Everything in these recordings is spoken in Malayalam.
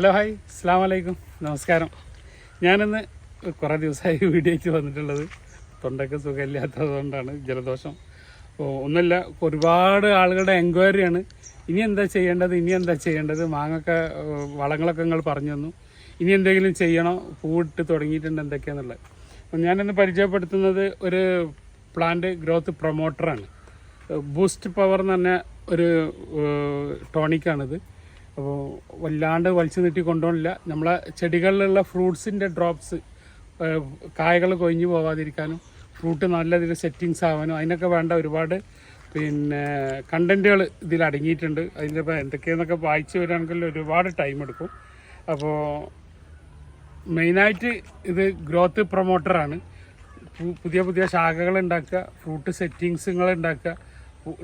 Hello hi. അസ്സാം വലൈക്കും നമസ്കാരം. ഞാനിന്ന് കുറേ ദിവസമായി വീഡിയോയ്ക്ക് വന്നിട്ടുള്ളത്. തൊണ്ടയ്ക്ക് സുഖമില്ലാത്തതുകൊണ്ടാണ് ജലദോഷം. ഒന്നുമില്ല. ഒരുപാട് ആളുകളുടെ എൻക്വയറിയാണ്. ഇനി എന്താ ചെയ്യേണ്ടത്? ഇനി എന്താ ചെയ്യേണ്ടത്? മാങ്ങൊക്കെ വളങ്ങളൊക്കെ നിങ്ങൾ പറഞ്ഞു തന്നു. ഇനി എന്തെങ്കിലും ചെയ്യണോ? പൂവിട്ട് തുടങ്ങിയിട്ടുണ്ട് എന്തൊക്കെയാണെന്നുള്ളത് അപ്പോൾ ഞാനിന്ന് പരിചയപ്പെടുത്തുന്നത് ഒരു പ്ലാന്റ് ഗ്രോത്ത് പ്രൊമോട്ടറാണ് ബൂസ്റ്റ് പവർ എന്ന് പറഞ്ഞ ഒരു ടോണിക്കാണിത്. അപ്പോൾ വല്ലാണ്ട് വലിച്ചു നീട്ടി കൊണ്ടുപോകണില്ല നമ്മളെ ചെടികളിലുള്ള ഫ്രൂട്ട്സിന്റെ ഡ്രോപ്സ് കായകൾ കൊഴിഞ്ഞു പോവാതിരിക്കാനും ഫ്രൂട്ട് നല്ല രീതിയിൽ സെറ്റിങ്സ് ആവാനും അതിനൊക്കെ വേണ്ട ഒരുപാട് പിന്നെ കണ്ടന്റുകൾ ഇതിൽ അടങ്ങിയിട്ടുണ്ട്. അതിന്റെ ഇപ്പോൾ എന്തൊക്കെയെന്നൊക്കെ വായിച്ചു വരികയാണെങ്കിൽ ഒരുപാട് ടൈം എടുക്കും. അപ്പോൾ മെയിനായിട്ട് ഇത് ഗ്രോത്ത് പ്രൊമോട്ടറാണ് പുതിയ പുതിയ ശാഖകൾ ഉണ്ടാക്കുക ഫ്രൂട്ട് സെറ്റിങ്സുകൾ ഉണ്ടാക്കുക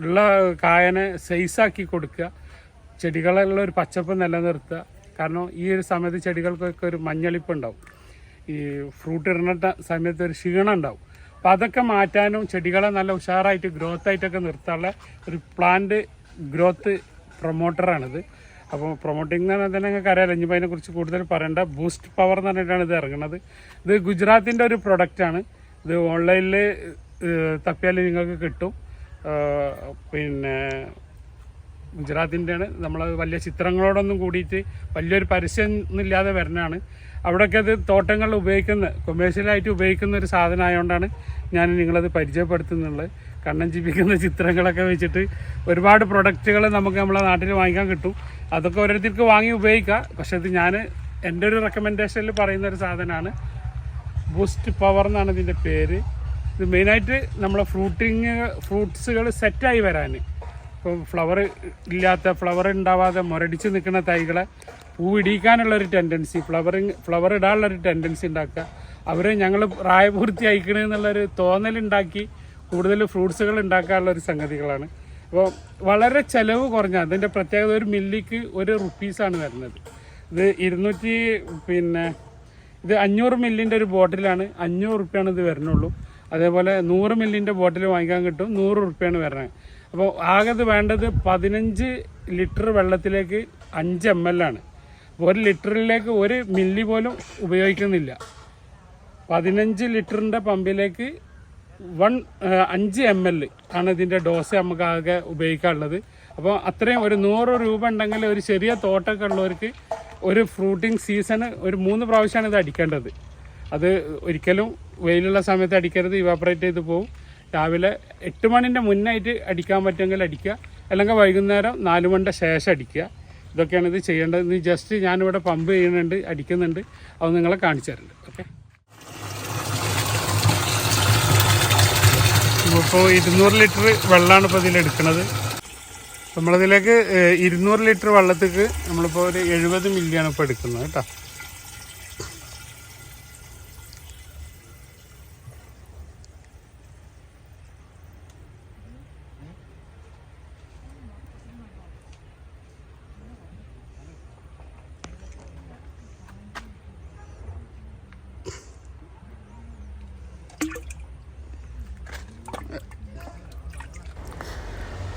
ഉള്ള കായനെ സൈസാക്കി കൊടുക്കുക. ചെടികളുള്ള ഒരു പച്ചപ്പ് നിലനിർത്തുക. കാരണം ഈ ഒരു സമയത്ത് ചെടികൾക്കൊക്കെ ഒരു മഞ്ഞളിപ്പ് ഉണ്ടാവും. ഈ ഫ്രൂട്ട് ഇടുന്ന സമയത്ത് ഒരു ക്ഷീണം ഉണ്ടാവും. അപ്പോൾ അതൊക്കെ മാറ്റാനും ചെടികളെ നല്ല ഉഷാറായിട്ട് ഗ്രോത്ത് ആയിട്ടൊക്കെ നിർത്താനുള്ള ഒരു പ്ലാന്റ് ഗ്രോത്ത് പ്രൊമോട്ടറാണിത് അപ്പോൾ പ്രൊമോട്ടിംഗ് എന്ന് പറഞ്ഞാൽ തന്നെ നിങ്ങൾക്ക് അറിയാമല്ലോ ഇനിയിപ്പോൾ അതിനെക്കുറിച്ച് കൂടുതൽ പറയേണ്ട. ബൂസ്റ്റ് പവർ എന്ന് പറഞ്ഞിട്ടാണ് ഇത് ഇറങ്ങുന്നത് ഇത് ഗുജറാത്തിന്റെ ഒരു പ്രൊഡക്റ്റാണ് ഇത് ഓൺലൈനിൽ തപ്പിയാൽ നിങ്ങൾക്ക് കിട്ടും. പിന്നെ ഗുജറാത്തിന്റെയാണ് നമ്മൾ വലിയ ചിത്രങ്ങളോടൊന്നും കൂടിയിട്ട് വലിയൊരു പരസ്യം ഒന്നുമില്ലാതെ വരുന്നതാണ് അവിടെയൊക്കെ അത് തോട്ടങ്ങളിൽ ഉപയോഗിക്കുന്ന കൊമേഴ്ഷ്യലായിട്ട് ഉപയോഗിക്കുന്ന ഒരു സാധനം ആയതുകൊണ്ടാണ് ഞാൻ നിങ്ങളത് പരിചയപ്പെടുത്തുന്നുള്ളത് കണ്ണൻ ജീവിക്കുന്ന ചിത്രങ്ങളൊക്കെ വെച്ചിട്ട് ഒരുപാട് പ്രൊഡക്റ്റുകൾ നമുക്ക് നമ്മളെ നാട്ടിൽ വാങ്ങിക്കാൻ കിട്ടും. അതൊക്കെ ഓരോരുത്തർക്ക് വാങ്ങി ഉപയോഗിക്കാം. പക്ഷേ ഇത് ഞാൻ എന്റെ ഒരു റെക്കമെൻഡേഷനിൽ പറയുന്ന ഒരു സാധനമാണ്. ബൂസ്റ്റ് പവർ എന്നാണ് ഇതിന്റെ പേര്. ഇത് മെയിനായിട്ട് നമ്മളെ ഫ്രൂട്ടിങ് ഫ്രൂട്ട്സുകൾ സെറ്റായി വരാൻ ഇപ്പം ഫ്ലവർ ഇല്ലാത്ത ഫ്ലവർ ഉണ്ടാവാതെ മുരടിച്ച് നിൽക്കുന്ന തൈകളെ പൂവിടിക്കാനുള്ള ഒരു ടെൻഡൻസി ഫ്ലവറിങ് ഫ്ലവർ ഇടാനുള്ള ഒരു ടെൻഡൻസി ഉണ്ടാക്കുക. അവർ ഞങ്ങൾ പ്രായപൂർത്തി അയക്കണമെന്നുള്ളൊരു തോന്നലുണ്ടാക്കി കൂടുതൽ ഫ്രൂട്ട്സുകൾ ഉണ്ടാക്കാനുള്ള ഒരു സംഗതികളാണ്. അപ്പോൾ വളരെ ചിലവ് കുറഞ്ഞ അതിന്റെ പ്രത്യേകത ഒരു മില്ലിക്ക് ഒരു റുപ്പീസാണ് വരുന്നത്. ഇത് ഇരുന്നൂറ്റി പിന്നെ ഇത് അഞ്ഞൂറ് മില്ലിന്റെ ഒരു ബോട്ടിലാണ് അഞ്ഞൂറ് റുപ്യാണ് ഇത് വരുന്നുള്ളൂ. അതേപോലെ നൂറ് മില്ലിന്റെ ബോട്ടിൽ വാങ്ങിക്കാൻ കിട്ടും നൂറ് റുപ്യാണ് വരുന്നത്. അപ്പോൾ ആകെ ഇത് വേണ്ടത് പതിനഞ്ച് ലിറ്റർ വെള്ളത്തിലേക്ക് അഞ്ച് എം എൽ ആണ്. ഒരു ലിറ്ററിലേക്ക് ഒരു മില്ലി പോലും ഉപയോഗിക്കുന്നില്ല. പതിനഞ്ച് ലിറ്ററിന്റെ പമ്പിലേക്ക് വൺ അഞ്ച് എം എൽ ആണ് ഇതിന്റെ ഡോസ് നമുക്ക് ആകെ ഉപയോഗിക്കാനുള്ളത്. അപ്പോൾ അത്രയും ഒരു നൂറ് രൂപ ഉണ്ടെങ്കിൽ ഒരു ചെറിയ തോട്ടമൊക്കെ ഉള്ളവർക്ക് ഒരു ഫ്രൂട്ടിങ് സീസണ് ഒരു മൂന്ന് പ്രാവശ്യമാണ് ഇത് അടിക്കേണ്ടത്. അത് ഒരിക്കലും വെയിലുള്ള സമയത്ത് അടിക്കരുത് ഇവാപ്പറേറ്റ് ചെയ്ത് പോകും രാവിലെ എട്ട് മണിന്റെ മുന്നായിട്ട് അടിക്കാൻ പറ്റുമെങ്കിൽ അടിക്കുക. അല്ലെങ്കിൽ വൈകുന്നേരം നാല് മണിന്റെ ശേഷം അടിക്കുക. ഇതൊക്കെയാണ് ഇത് ചെയ്യേണ്ടത്. ഇത് ജസ്റ്റ് ഞാനിവിടെ പമ്പ് ചെയ്യുന്നുണ്ട് അടിക്കുന്നുണ്ട്. അത് നിങ്ങളെ കാണിച്ചു തരുന്നുണ്ട് ഓക്കെ ഇപ്പോൾ ഇരുന്നൂറ് ലിറ്റർ വെള്ളമാണ് ഇപ്പോൾ ഇതിലെടുക്കുന്നത് നമ്മളതിലേക്ക് ഇരുന്നൂറ് ലിറ്റർ വെള്ളത്തേക്ക് നമ്മളിപ്പോൾ ഒരു എഴുപത് മില്ലിയാണ് ഇപ്പോൾ എടുക്കുന്നത് കേട്ടോ.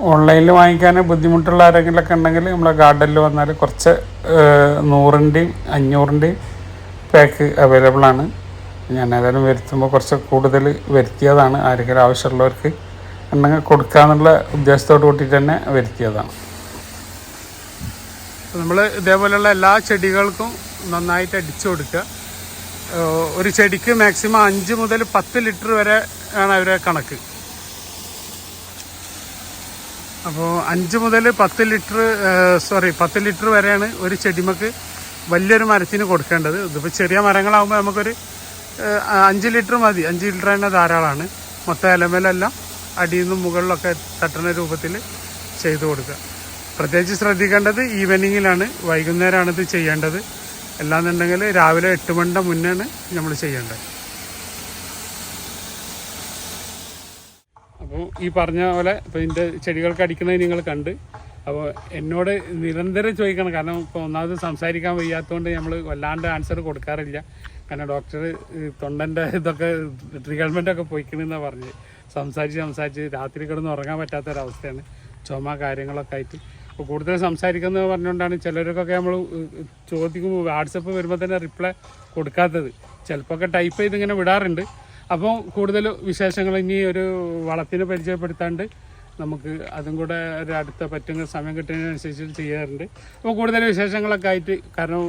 ഓൺലൈനിൽ വാങ്ങിക്കാൻ ബുദ്ധിമുട്ടുള്ള ആരെങ്കിലുമൊക്കെ ഉണ്ടെങ്കിൽ നമ്മളെ ഗാർഡനിൽ വന്നാൽ കുറച്ച് നൂറിന്റെയും അഞ്ഞൂറിന്റെയും പാക്ക് അവൈലബിൾ ആണ്. ഞാൻ ഏതായാലും വരുത്തുമ്പോൾ കുറച്ച് കൂടുതൽ വരുത്തിയതാണ്. ആരെങ്കിലും ആവശ്യമുള്ളവർക്ക് ഉണ്ടെങ്കിൽ കൊടുക്കാന്നുള്ള ഉദ്ദേശത്തോട് കൂട്ടിയിട്ട് തന്നെ വരുത്തിയതാണ്. നമ്മൾ ഇതേപോലെയുള്ള എല്ലാ ചെടികൾക്കും നന്നായിട്ട് അടിച്ചു കൊടുക്കുക. ഒരു ചെടിക്ക് മാക്സിമം അഞ്ച് മുതൽ പത്ത് ലിറ്റർ വരെ ആണ് അവരെ കണക്ക്. അപ്പോൾ അഞ്ച് മുതൽ പത്ത് ലിറ്റർ സോറി പത്ത് ലിറ്റർ വരെയാണ് ഒരു ചെടിമക്ക് വലിയൊരു മരത്തിന് കൊടുക്കേണ്ടത്. ഇതിപ്പോൾ ചെറിയ മരങ്ങളാകുമ്പോൾ നമുക്കൊരു അഞ്ച് ലിറ്റർ മതി. അഞ്ച് ലിറ്റർ തന്നെ ധാരാളമാണ്. മൊത്തം ഇലമേലെല്ലാം അടിയിൽ നിന്നും മുകളിലൊക്കെ തട്ടുന്ന രൂപത്തിൽ ചെയ്തു കൊടുക്കുക. പ്രത്യേകിച്ച് ശ്രദ്ധിക്കേണ്ടത് ഈവനിങ്ങിലാണ്. വൈകുന്നേരമാണ് ഇത് ചെയ്യേണ്ടത്. അല്ലാന്നുണ്ടെങ്കിൽ രാവിലെ എട്ട് മണിന്റെ മുന്നേ നമ്മൾ ചെയ്യേണ്ടത് അപ്പോൾ ഈ പറഞ്ഞ പോലെ ഇപ്പോൾ ഇതിന്റെ ചെടികൾക്ക് അടിക്കുന്നത് നിങ്ങൾ കണ്ട്. അപ്പോൾ എന്നോട് നിരന്തരം ചോദിക്കണം. കാരണം ഇപ്പോൾ ഒന്നാമത് സംസാരിക്കാൻ വയ്യാത്തതുകൊണ്ട് നമ്മൾ വല്ലാണ്ട് ആൻസർ കൊടുക്കാറില്ല. കാരണം ഡോക്ടർ തൊണ്ടന്റെ ഇതൊക്കെ ട്രീറ്റ്മെന്റൊക്കെ പോയിക്കണെന്നാണ് പറഞ്ഞത്. സംസാരിച്ച് സംസാരിച്ച് രാത്രി കിടന്ന് ഉറങ്ങാൻ പറ്റാത്തൊരവസ്ഥയാണ് ചുമ കാര്യങ്ങളൊക്കെ ആയിട്ട്. അപ്പോൾ കൂടുതൽ സംസാരിക്കുന്നത് പറഞ്ഞുകൊണ്ടാണ് ചിലർക്കൊക്കെ നമ്മൾ ചോദിക്കുമ്പോൾ വാട്സപ്പ് വരുമ്പോൾ തന്നെ റിപ്ലൈ കൊടുക്കാത്തത്. ചിലപ്പോൾ ഒക്കെ ടൈപ്പ് ചെയ്ത് ഇങ്ങനെ വിടാറുണ്ട്. അപ്പോൾ കൂടുതൽ വിശേഷങ്ങൾ ഇനി ഒരു വളത്തിന് പരിചയപ്പെടുത്താണ്ട് നമുക്ക് അതും കൂടെ ഒരു അടുത്ത പറ്റുന്ന സമയം കിട്ടുന്നതിനനുസരിച്ച് ചെയ്യാറുണ്ട്. അപ്പോൾ കൂടുതൽ വിശേഷങ്ങളൊക്കെ ആയിട്ട് കാരണം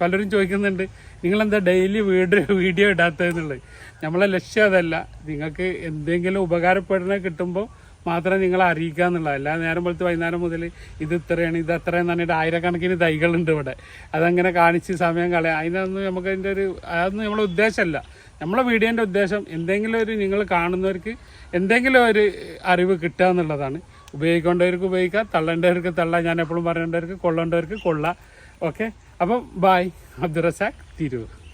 പലരും ചോദിക്കുന്നുണ്ട് നിങ്ങളെന്താ ഡെയിലി വീട് വീഡിയോ ഇടാത്തതെന്നുള്ളത് നമ്മളെ ലക്ഷ്യം അതല്ല. നിങ്ങൾക്ക് എന്തെങ്കിലും ഉപകാരപ്പെടുന്ന കിട്ടുമ്പോൾ മാത്രം നിങ്ങളെ അറിയിക്കുക എന്നുള്ളത്. എല്ലാ നേരം പോലത്തെ വൈകുന്നേരം മുതൽ ഇത് ഇത്രയാണ് ഇത് അത്രയെന്ന് പറഞ്ഞിട്ട് ആയിരക്കണക്കിന് തൈകളുണ്ട് ഇവിടെ. അതങ്ങനെ കാണിച്ച് സമയം കളയാം. അതിനൊന്നും നമുക്ക് അതിന്റെ ഒരു അതൊന്നും നമ്മളെ ഉദ്ദേശമല്ല. നമ്മളെ വീഡിയോന്റെ ഉദ്ദേശം എന്തെങ്കിലും ഒരു നിങ്ങൾ കാണുന്നവർക്ക് എന്തെങ്കിലും ഒരു അറിവ് കിട്ടുക എന്നുള്ളതാണ്. ഉപയോഗിക്കേണ്ടവർക്ക് ഉപയോഗിക്കാം തള്ളേണ്ടവർക്ക് തള്ള. ഞാൻ എപ്പോഴും പറയേണ്ടവർക്ക് കൊള്ളേണ്ടവർക്ക് കൊള്ളാം. ഓക്കെ? അപ്പം ബായ് അബ്ദുറസാഖ് തിരൂർ.